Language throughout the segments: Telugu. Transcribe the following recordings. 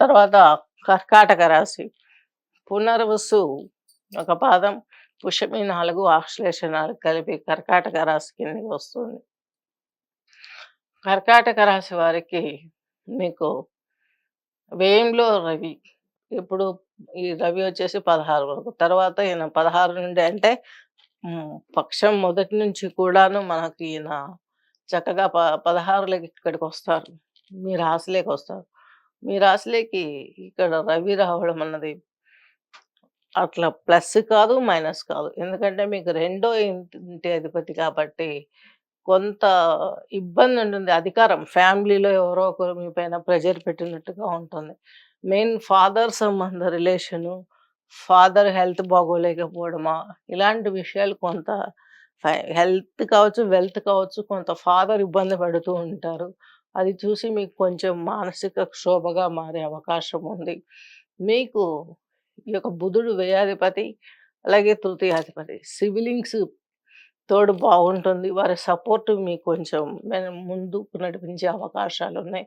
తర్వాత కర్కాటక రాశి. పునర్వసు ఒక పాదం పుష్యమి నాలుగు ఆశ్లేష నాలుగు కలిపి కర్కాటక రాశి కిందకి వస్తుంది. కర్కాటక రాశి వారికి మీకు వ్యయంలో రవి ఇప్పుడు ఈ రవి వచ్చేసి పదహారు వరకు. తర్వాత ఈయన పదహారు నుండి అంటే పక్షం మొదటి నుంచి కూడాను మనకి ఈయన చక్కగా ప పదహారులకి ఇక్కడికి వస్తారు. మీ రాశిలోకి వస్తారు. మీ రాశిలోకి ఇక్కడ రవి రావడం అన్నది అట్లా ప్లస్ కాదు మైనస్ కాదు. ఎందుకంటే మీకు రెండో ఇంటి అధిపతి కాబట్టి కొంత ఇబ్బంది ఉంటుంది. అధికారం ఫ్యామిలీలో ఎవరో ఒకరు మీ పైన ప్రెజర్ పెట్టినట్టుగా ఉంటుంది. మెయిన్ ఫాదర్ సంబంధ రిలేషను ఫాదర్ హెల్త్ బాగోలేకపోవడమా ఇలాంటి విషయాలు కొంత హెల్త్ కావచ్చు వెల్త్ కావచ్చు కొంత ఫాదర్ ఇబ్బంది పడుతూ ఉంటారు. అది చూసి మీకు కొంచెం మానసిక క్షోభగా మారే అవకాశం ఉంది. మీకు ఈ యొక్క బుధుడు వ్యయాధిపతి అలాగే తృతీయాధిపతి సివిలింగ్స్ తోడు బాగుంటుంది. వారి సపోర్ట్ మీకు కొంచెం ముందుకు నడిపించే అవకాశాలు ఉన్నాయి.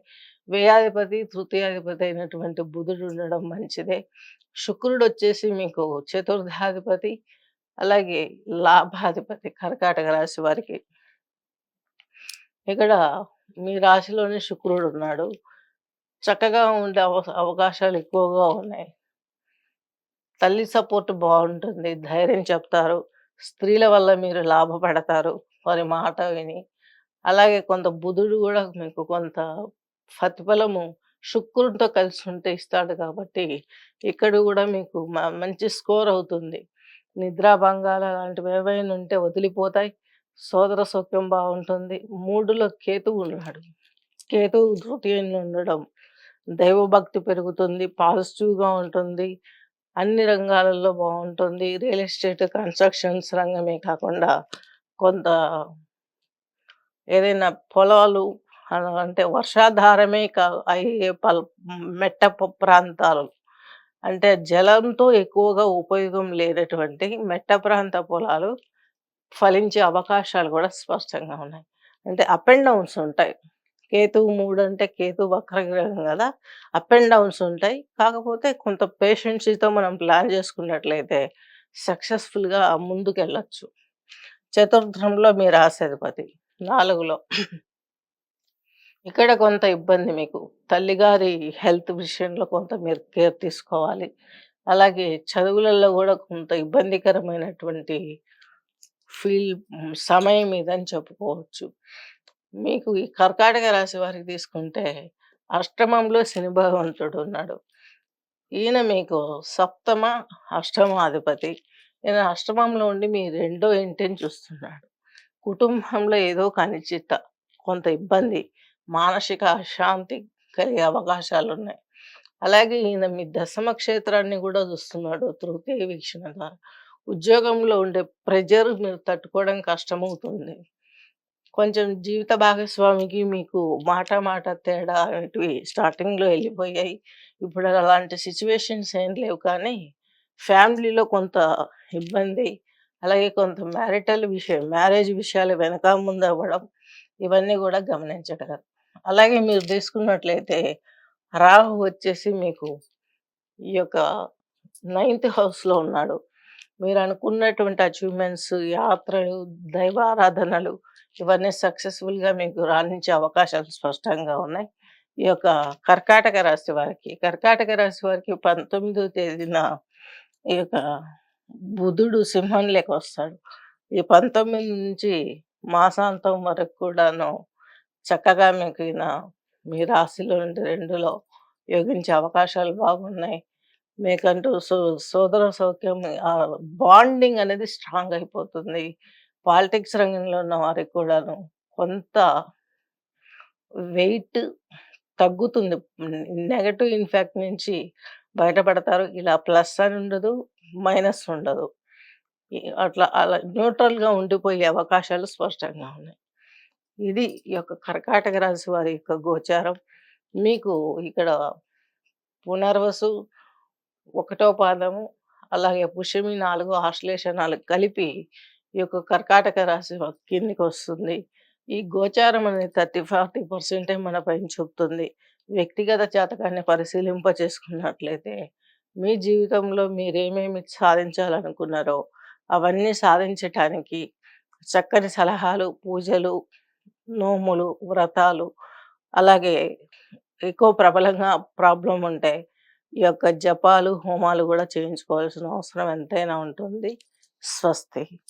వ్యయాధిపతి తృతీయాధిపతి అయినటువంటి బుధుడు ఉండడం మంచిదే. శుక్రుడు వచ్చేసి మీకు చతుర్థాధిపతి అలాగే లాభాధిపతి కర్కాటక రాశి వారికి. ఇక్కడ మీ రాశిలోనే శుక్రుడు ఉన్నాడు. చక్కగా ఉండే అవ అవకాశాలు ఎక్కువగా ఉన్నాయి. తల్లి సపోర్ట్ బాగుంటుంది. ధైర్యం చెప్తారు. స్త్రీల వల్ల మీరు లాభపడతారు. వారి మాట విని. అలాగే కొంత బుధుడు కూడా మీకు కొంత ప్రతిఫలము శుక్రుడితో కలిసి ఉంటే ఇస్తాడు కాబట్టి ఇక్కడ కూడా మీకు మ- మంచి స్కోర్ అవుతుంది. నిద్రాభంగాలు అలాంటివి ఏవైనా ఉంటే వదిలిపోతాయి. సోదర సౌఖ్యం బాగుంటుంది. మూడులో కేతువు ఉన్నాడు. కేతువు తృతీయంలో ఉండడం దైవభక్తి పెరుగుతుంది పాజిటివ్గా ఉంటుంది అన్ని రంగాలలో బాగుంటుంది. రియల్ ఎస్టేట్ కన్స్ట్రక్షన్స్ రంగమే కాకుండా కొంత ఏదైనా పొలాలు అలా అంటే వర్షాధారమే కా అయ్యే పల్ మెట్ట ప్రాంతాలు. అంటే జలంతో ఎక్కువగా ఉపయోగం లేనటువంటి మెట్ట ప్రాంత పొలాలు ఫలించే అవకాశాలు కూడా స్పష్టంగా ఉన్నాయి. అంటే అప్ అండ్ డౌన్స్ ఉంటాయి. కేతు మూడు అంటే కేతు వక్రగ్రహం కదా అప్ అండ్ డౌన్స్ ఉంటాయి. కాకపోతే కొంత పేషెన్సీతో మనం ప్లాన్ చేసుకున్నట్లయితే సక్సెస్ఫుల్గా ముందుకు వెళ్ళొచ్చు చతుర్థంలో మీ రాశాధిపతి నాలుగులో. ఇక్కడ కొంత ఇబ్బంది మీకు. తల్లిగారి హెల్త్ విషయంలో కొంత మీరు కేర్ తీసుకోవాలి. అలాగే చదువులలో కూడా కొంత ఇబ్బందికరమైనటువంటి ఫీల్ సమయం ఇదని చెప్పుకోవచ్చు. మీకు ఈ కర్కాటక రాశి వారికి తీసుకుంటే అష్టమంలో శని భగవంతుడు ఉన్నాడు. ఈయన మీకు సప్తమ అష్టమాధిపతి. ఈయన అష్టమంలో ఉండి మీ రెండో ఇంటిని చూస్తున్నాడు. కుటుంబంలో ఏదో కనిచిట్ట కొంత ఇబ్బంది మానసిక అశాంతి కలిగే అవకాశాలు ఉన్నాయి అలాగే ఈయన మీ దశమ క్షేత్రాన్ని కూడా చూస్తున్నాడు. తృతీయ వీక్షణ ద్వారా. ఉద్యోగంలో ఉండే ప్రెజర్ మీరు తట్టుకోవడం కష్టమవుతుంది. కొంచెం జీవిత భాగస్వామికి మీకు మాట మాట తేడా అనేటివి స్టార్టింగ్లో వెళ్ళిపోయాయి ఇప్పుడు అలాంటి సిచ్యువేషన్స్ ఏం లేవు కానీ ఫ్యామిలీలో కొంత ఇబ్బంది అలాగే కొంత మ్యారిటల్ విషయం మ్యారేజ్ విషయాలు వెనక ముందు అవ్వడం ఇవన్నీ కూడా గమనించగలరు అలాగే మీరు తీసుకున్నట్లయితే రాహు వచ్చేసి మీకు ఈ యొక్క నైన్త్ హౌస్లో ఉన్నాడు. మీరు అనుకున్నటువంటి అచీవ్మెంట్స్ యాత్రలు దైవ ఆరాధనలు ఇవన్నీ సక్సెస్ఫుల్గా మీకు రాణించే అవకాశాలు స్పష్టంగా ఉన్నాయి. ఈ యొక్క కర్కాటక రాశి వారికి కర్కాటక రాశి వారికి పంతొమ్మిదో తేదీన ఈ యొక్క బుధుడు సింహంలోకి వస్తాడు. ఈ పంతొమ్మిది నుంచి మాసాంతం వరకు కూడాను చక్కగా మీకు మీ రాశిలో నుండి రెండులో యోగించే అవకాశాలు బాగున్నాయి. మీకంటూ సో సోదర సౌఖ్యం బాండింగ్ అనేది స్ట్రాంగ్ అయిపోతుంది. పాలిటిక్స్ రంగంలో ఉన్న వారికి కూడాను కొంత వెయిట్ తగ్గుతుంది. నెగటివ్ ఇన్ఫాక్ట్ నుంచి బయటపడతారు. ఇలా ప్లస్ అని ఉండదు మైనస్ ఉండదు. అట్లా అలా న్యూట్రల్గా ఉండిపోయే అవకాశాలు స్పష్టంగా ఉన్నాయి. ఇది ఈ యొక్క కర్కాటక రాశి వారి యొక్క గోచారం. మీకు ఇక్కడ పునర్వసు ఒకటో పాదము అలాగే పుష్యమి నాలుగు ఆశ్లేష నాలుగు కలిపి ఈ యొక్క కర్కాటక రాశి కిందికి వస్తుంది ఈ గోచారం అనేది థర్టీ ఫార్టీ పర్సెంటే మన పైన చూపుతుంది. వ్యక్తిగత జాతకాన్ని పరిశీలింప చేసుకున్నట్లయితే మీ జీవితంలో మీరేమేమి సాధించాలనుకున్నారో అవన్నీ సాధించటానికి చక్కని సలహాలు పూజలు నోములు వ్రతాలు అలాగే ఎక్కువ ప్రబలంగా ప్రాబ్లం ఉంటే ఈ యొక్క జపాలు హోమాలు కూడా చేయించుకోవాల్సిన అవసరం ఎంతైనా ఉంటుంది. స్వస్తి.